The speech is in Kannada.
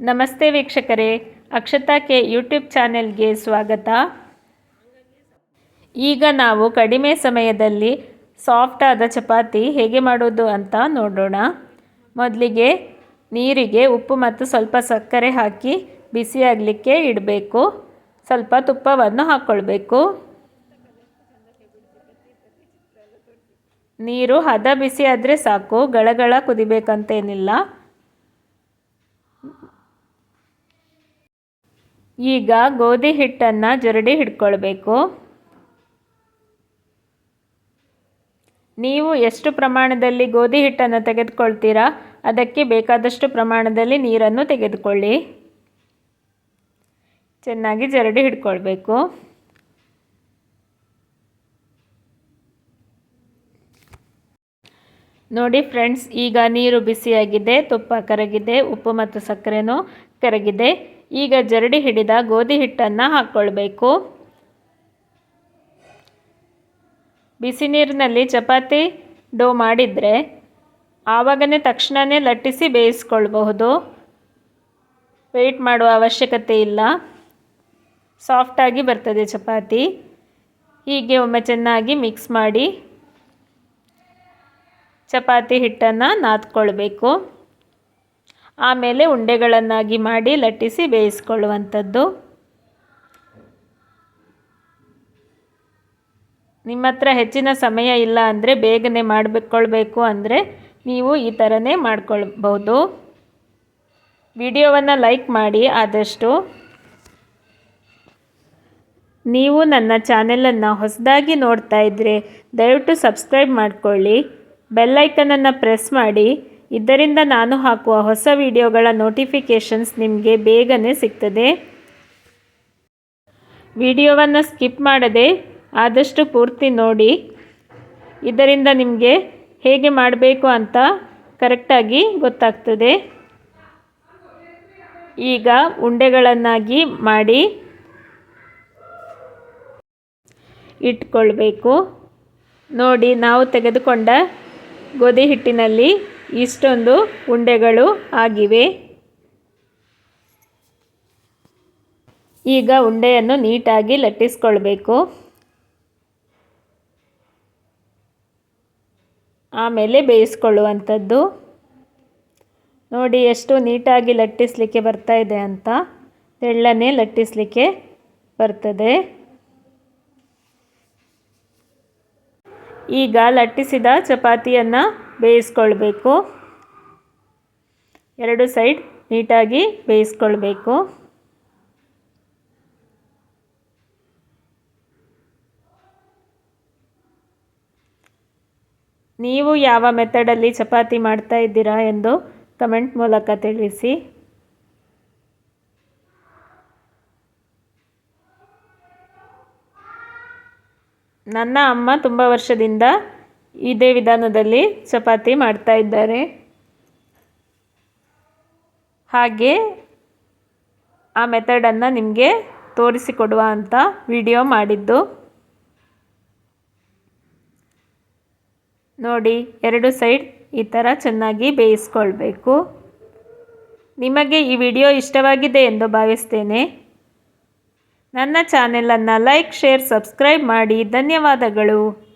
ನಮಸ್ತೆ ವೀಕ್ಷಕರೇ, ಅಕ್ಷತಾ ಕೆ ಯೂಟ್ಯೂಬ್ ಚಾನೆಲ್ಗೆ ಸ್ವಾಗತ. ಈಗ ನಾವು ಕಡಿಮೆ ಸಮಯದಲ್ಲಿ ಸಾಫ್ಟ್ ಆದ ಚಪಾತಿ ಹೇಗೆ ಮಾಡೋದು ಅಂತ ನೋಡೋಣ. ಮೊದಲಿಗೆ ನೀರಿಗೆ ಉಪ್ಪು ಮತ್ತು ಸ್ವಲ್ಪ ಸಕ್ಕರೆ ಹಾಕಿ ಬಿಸಿಯಾಗಲಿಕ್ಕೆ ಇಡಬೇಕು. ಸ್ವಲ್ಪ ತುಪ್ಪವನ್ನು ಹಾಕ್ಕೊಳ್ಬೇಕು ನೀರು ಹದ ಬಿಸಿ ಆದರೆ ಸಾಕು ಗಳಗಳ ಕುದಿಬೇಕಂತೇನಿಲ್ಲ. ಈಗ ಗೋಧಿ ಹಿಟ್ಟನ್ನು ಜರಡಿ ಹಿಡ್ಕೊಳ್ಬೇಕು. ನೀವು ಎಷ್ಟು ಪ್ರಮಾಣದಲ್ಲಿ ಗೋಧಿ ಹಿಟ್ಟನ್ನು ತೆಗೆದುಕೊಳ್ತೀರಾ? ಅದಕ್ಕೆ ಬೇಕಾದಷ್ಟು ಪ್ರಮಾಣದಲ್ಲಿ ನೀರನ್ನು ತೆಗೆದುಕೊಳ್ಳಿ. ಚೆನ್ನಾಗಿ ಜರಡಿ ಹಿಡ್ಕೊಳ್ಬೇಕು. ನೋಡಿ ಫ್ರೆಂಡ್ಸ್, ಈಗ ನೀರು ಬಿಸಿಯಾಗಿದೆ, ತುಪ್ಪ ಕರಗಿದೆ, ಉಪ್ಪು ಮತ್ತು ಸಕ್ಕರೆನೂ ಕರಗಿದೆ. ಈಗ ಜರಡಿ ಹಿಡಿದ ಗೋಧಿ ಹಿಟ್ಟನ್ನು ಹಾಕ್ಕೊಳ್ಬೇಕು ಬಿಸಿ ನೀರಿನಲ್ಲಿ ಚಪಾತಿ ಡೋ ಮಾಡಿದರೆ ಆವಾಗನೇ ತಕ್ಷಣವೇ ಲಟ್ಟಿಸಿ ಬೇಯಿಸ್ಕೊಳ್ಬಹುದು. ವೆಯ್ಟ್ ಮಾಡುವ ಅವಶ್ಯಕತೆ ಇಲ್ಲ. ಸಾಫ್ಟಾಗಿ ಬರ್ತದೆ ಚಪಾತಿ. ಹೀಗೆ ಒಮ್ಮೆ ಚೆನ್ನಾಗಿ ಮಿಕ್ಸ್ ಮಾಡಿ ಚಪಾತಿ ಹಿಟ್ಟನ್ನು ನಾದ್ಕೊಳ್ಬೇಕು. ಆಮೇಲೆ ಉಂಡೆಗಳನ್ನಾಗಿ ಮಾಡಿ ಲಟ್ಟಿಸಿ ಬೇಯಿಸ್ಕೊಳ್ಳುವಂಥದ್ದು. ನಿಮ್ಮ ಹತ್ರ ಹೆಚ್ಚಿನ ಸಮಯ ಇಲ್ಲ ಅಂದರೆ ಬೇಗನೆ ಮಾಡಿಕೊಳ್ಬೇಕು ಅಂದರೆ ನೀವು ಈ ಥರನೇ ಮಾಡ್ಕೊಳ್ಬೋದು ವಿಡಿಯೋವನ್ನು ಲೈಕ್ ಮಾಡಿ ಆದಷ್ಟು. ನೀವು ನನ್ನ ಚಾನೆಲನ್ನು ಹೊಸದಾಗಿ ನೋಡ್ತಾ ಇದ್ದರೆ ದಯವಿಟ್ಟು ಸಬ್ಸ್ಕ್ರೈಬ್ ಮಾಡಿಕೊಳ್ಳಿ. ಬೆಲ್ಲೈಕನನ್ನು ಪ್ರೆಸ್ ಮಾಡಿ. ಇದರಿಂದ ನಾನು ಹಾಕುವ ಹೊಸ ವಿಡಿಯೋಗಳ ನೋಟಿಫಿಕೇಷನ್ಸ್ ನಿಮಗೆ ಬೇಗನೆ ಸಿಗ್ತದೆ. ವಿಡಿಯೋವನ್ನು ಸ್ಕಿಪ್ ಮಾಡದೆ ಆದಷ್ಟು ಪೂರ್ತಿ ನೋಡಿ. ಇದರಿಂದ ನಿಮಗೆ ಹೇಗೆ ಮಾಡಬೇಕು ಅಂತ ಕರೆಕ್ಟಾಗಿ ಗೊತ್ತಾಗ್ತದೆ. ಈಗ ಉಂಡೆಗಳನ್ನಾಗಿ ಮಾಡಿ ಇಟ್ಕೊಳ್ಬೇಕು. ನೋಡಿ, ನಾವು ತೆಗೆದುಕೊಂಡ ಗೋಧಿ ಹಿಟ್ಟಿನಲ್ಲಿ ಇಷ್ಟೊಂದು ಉಂಡೆಗಳು ಆಗಿವೆ. ಈಗ ಉಂಡೆಯನ್ನು ನೀಟಾಗಿ ಲಟ್ಟಿಸ್ಕೊಳ್ಬೇಕು. ಆಮೇಲೆ ಬೇಯಿಸ್ಕೊಳ್ಳುವಂಥದ್ದು. ನೋಡಿ, ಎಷ್ಟು ನೀಟಾಗಿ ಲಟ್ಟಿಸಲಿಕ್ಕೆ ಬರ್ತಾ ಇದೆ ಅಂತ. ತೆಳ್ಳನೆ ಲಟ್ಟಿಸಲಿಕ್ಕೆ ಬರ್ತದೆ. ಈಗ ಲಟ್ಟಿಸಿದ ಚಪಾತಿಯನ್ನು ಬೇಯಿಸ್ಕೊಳ್ಬೇಕು. ಎರಡು ಸೈಡ್ ನೀಟಾಗಿ ಬೇಯಿಸ್ಕೊಳ್ಬೇಕು. ನೀವು ಯಾವ ಮೆಥಡಲ್ಲಿ ಚಪಾತಿ ಮಾಡ್ತಾ ಇದ್ದೀರಾ ಎಂದು ಕಮೆಂಟ್ ಮೂಲಕ ತಿಳಿಸಿ. ನನ್ನ ಅಮ್ಮ ತುಂಬ ವರ್ಷದಿಂದ ಇದೇ ವಿಧಾನದಲ್ಲಿ ಚಪಾತಿ ಮಾಡ್ತಾ ಇದ್ದಾರೆ. ಹಾಗೆ ಆ ಮೆಥಡನ್ನು ನಿಮಗೆ ತೋರಿಸಿಕೊಡುವ ಅಂತ ವಿಡಿಯೋ ಮಾಡಿದ್ದು. ನೋಡಿ, ಎರಡು ಸೈಡ್ ಈ ಥರ ಚೆನ್ನಾಗಿ ಬೇಯಿಸ್ಕೊಳ್ಬೇಕು. ನಿಮಗೆ ಈ ವಿಡಿಯೋ ಇಷ್ಟವಾಗಿದೆ ಎಂದು ಭಾವಿಸ್ತೇನೆ. ನನ್ನ ಚಾನೆಲನ್ನು ಲೈಕ್ ಶೇರ್ ಸಬ್ಸ್ಕ್ರೈಬ್ ಮಾಡಿ. ಧನ್ಯವಾದಗಳು.